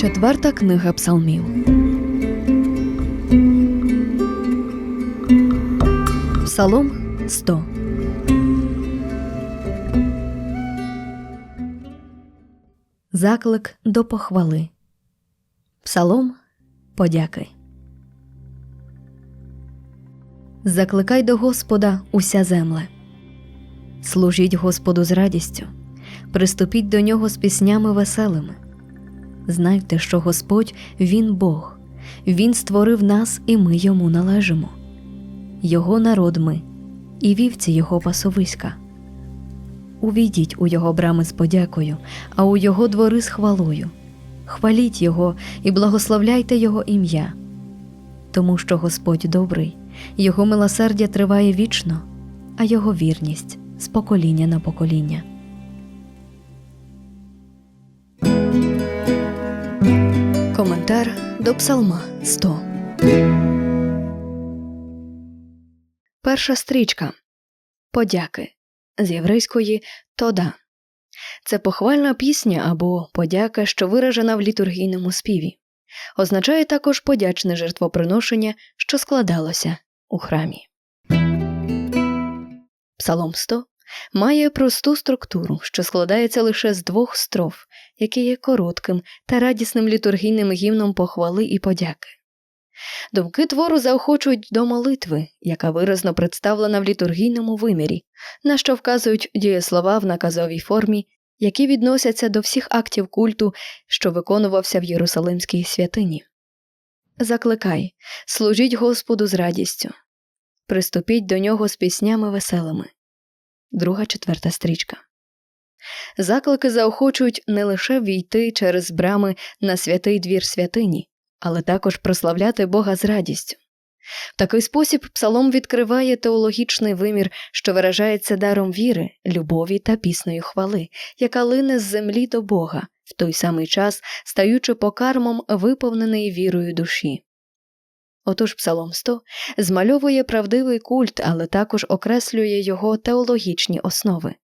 Четверта книга псалмів. Псалом 100. Заклик до похвали. Псалом подяки. Закликай до Господа уся земле. Служіть Господу з радістю, приступіть до нього з піснями веселими. Знайте, що Господь Він Бог, Він створив нас, і ми йому належимо. Його народ ми, і вівці Його пасовиська. Увійдіть у Його брами з подякою, а у Його двори з хвалою. Хваліть Його і благословляйте Його ім'я. Тому що Господь добрий, Його милосердя триває вічно, а Його вірність з покоління на покоління. Коментар до Псалма 100 Перша стрічка Подяки з єврейської Тода. Це похвальна пісня або подяка, що виражена в літургійному співі. Означає також подячне жертвоприношення, що складалося у храмі. Псалом 100 має просту структуру, що складається лише з двох строф, які є коротким та радісним літургійним гімном похвали і подяки. Думки твору заохочують до молитви, яка виразно представлена в літургійному вимірі, на що вказують дієслова в наказовій формі, які відносяться до всіх актів культу, що виконувався в Єрусалимській святині. Закликай, служіть Господу з радістю, приступіть до нього з піснями веселими. Друга четверта стрічка. Заклики заохочують не лише війти через брами на святий двір святині, але також прославляти Бога з радістю. В такий спосіб псалом відкриває теологічний вимір, що виражається даром віри, любові та піснею хвали, яка лине з землі до Бога, в той самий час стаючи покармом виповненої вірою душі. Отож Псалом 100 змальовує правдивий культ, але також окреслює його теологічні основи.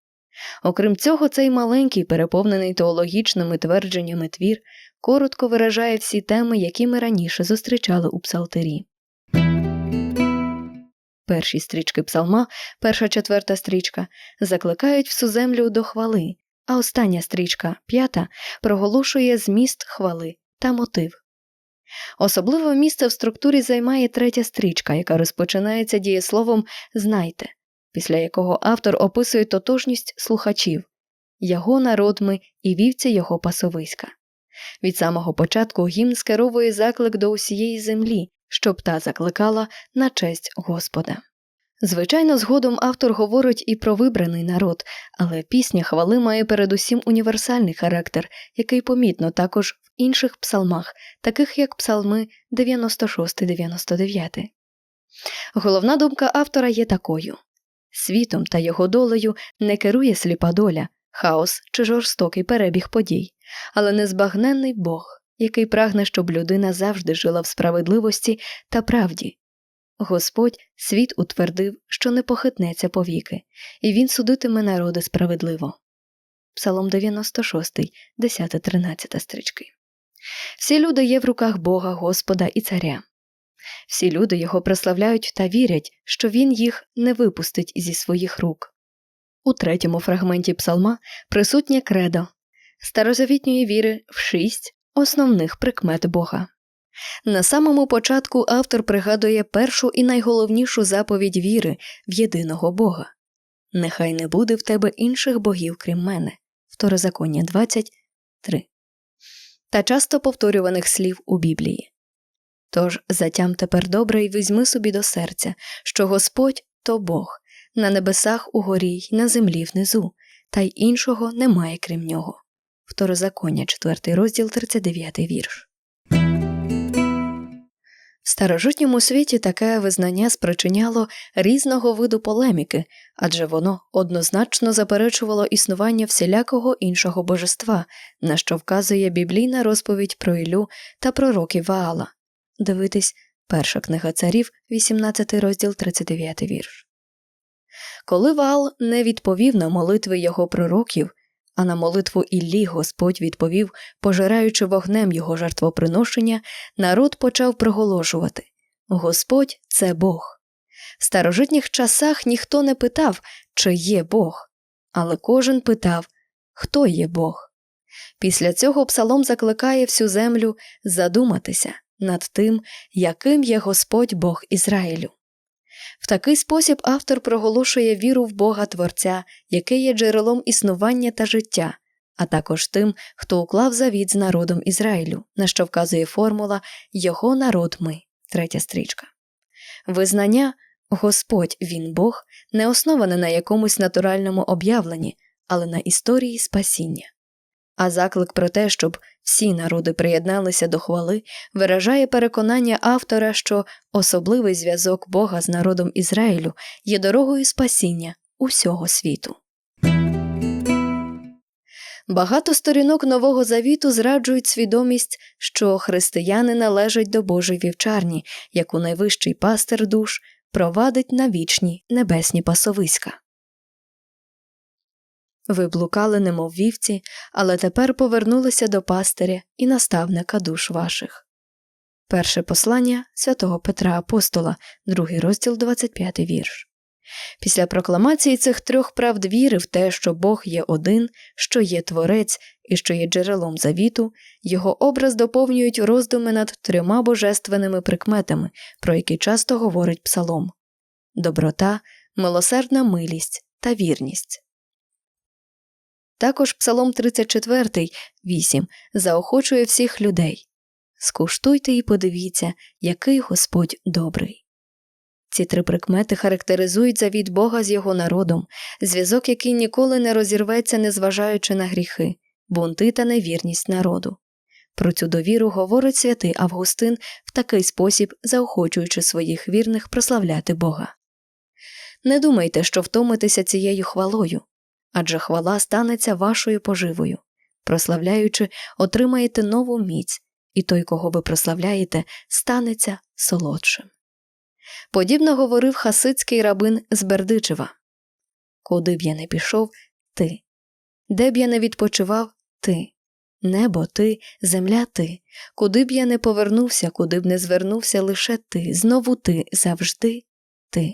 Окрім цього, цей маленький, переповнений теологічними твердженнями твір, коротко виражає всі теми, які ми раніше зустрічали у псалтирі. Перші стрічки псалма, перша четверта стрічка, закликають всю землю до хвали, а остання стрічка, п'ята, проголошує зміст хвали та мотив. Особливе місце в структурі займає третя стрічка, яка розпочинається дієсловом знайте, після якого автор описує тотожність слухачів його народ ми і вівці його пасовиська. Від самого початку гімн скеровує заклик до усієї землі, щоб та закликала на честь Господа. Звичайно, згодом автор говорить і про вибраний народ, але пісня хвали має передусім універсальний характер, який помітно також в інших псалмах, таких як псалми 96-99. Головна думка автора є такою світом та його долею не керує сліпа доля, хаос чи жорстокий перебіг подій, але незбагненний Бог, який прагне, щоб людина завжди жила в справедливості та правді. Господь світ утвердив, що не похитнеться повіки, і він судитиме народи справедливо. Псалом 96, 10-13 стрічки. Всі люди є в руках Бога, Господа і Царя. Всі люди його прославляють та вірять, що він їх не випустить зі своїх рук. У третьому фрагменті псалма присутнє кредо старозавітньої віри в шість основних прикмет Бога. На самому початку автор пригадує першу і найголовнішу заповідь віри в єдиного Бога Нехай не буде в тебе інших богів, крім мене. Второзаконня 23. Та часто повторюваних слів у Біблії. Тож затям тепер добре й візьми собі до серця, що Господь то Бог, на небесах угорі й на землі внизу, та й іншого немає крім нього. Второзаконня, 4 розділ, 39 вірш. В старожитньому світі таке визнання спричиняло різного виду полеміки, адже воно однозначно заперечувало існування всілякого іншого божества, на що вказує біблійна розповідь про Ілю та пророків Ваала. Дивитись перша книга царів, 18 розділ, 39 вірш. Коли Ваал не відповів на молитви його пророків, А на молитву Іллі Господь відповів, пожираючи вогнем його жертвоприношення, народ почав проголошувати Господь це Бог. В старожитніх часах ніхто не питав, чи є Бог, але кожен питав, хто є Бог. Після цього псалом закликає всю землю задуматися над тим, яким є Господь Бог Ізраїлю. В такий спосіб автор проголошує віру в Бога Творця, який є джерелом існування та життя, а також тим, хто уклав завіт з народом Ізраїлю, на що вказує формула Його народ ми, третя стрічка. Визнання Господь він Бог не основане на якомусь натуральному об'явленні, але на історії спасіння. А заклик про те, щоб всі народи приєдналися до хвали, виражає переконання автора, що особливий зв'язок Бога з народом Ізраїлю є дорогою спасіння усього світу. Багато сторінок Нового Завіту зраджують свідомість, що християни належать до Божої вівчарні, яку найвищий пастир душ провадить на вічні небесні пасовиська. Ви блукали, немов вівці, але тепер повернулися до пастиря і наставника душ ваших. Перше послання святого Петра Апостола, другий розділ, 25 вірш. Після прокламації цих трьох правд віри в те, що Бог є один, що є творець і що є джерелом завіту, його образ доповнюють роздуми над трьома божественними прикметами, про які часто говорить псалом доброта, милосердна милість та вірність. Також Псалом 34, 8 заохочує всіх людей Скуштуйте і подивіться, який Господь добрий. Ці три прикмети характеризують завіт Бога з його народом, зв'язок, який ніколи не розірветься, незважаючи на гріхи, бунти та невірність народу. Про цю довіру говорить святий Августин в такий спосіб, заохочуючи своїх вірних прославляти Бога. Не думайте, що втомитеся цією хвалою адже хвала станеться вашою поживою. Прославляючи, отримаєте нову міць, і той, кого ви прославляєте, станеться солодшим. Подібно говорив хасидський рабин з Бердичева Куди б я не пішов, ти, де б я не відпочивав, ти, небо ти, земля ти, куди б я не повернувся, куди б не звернувся лише ти, знову ти, завжди ти.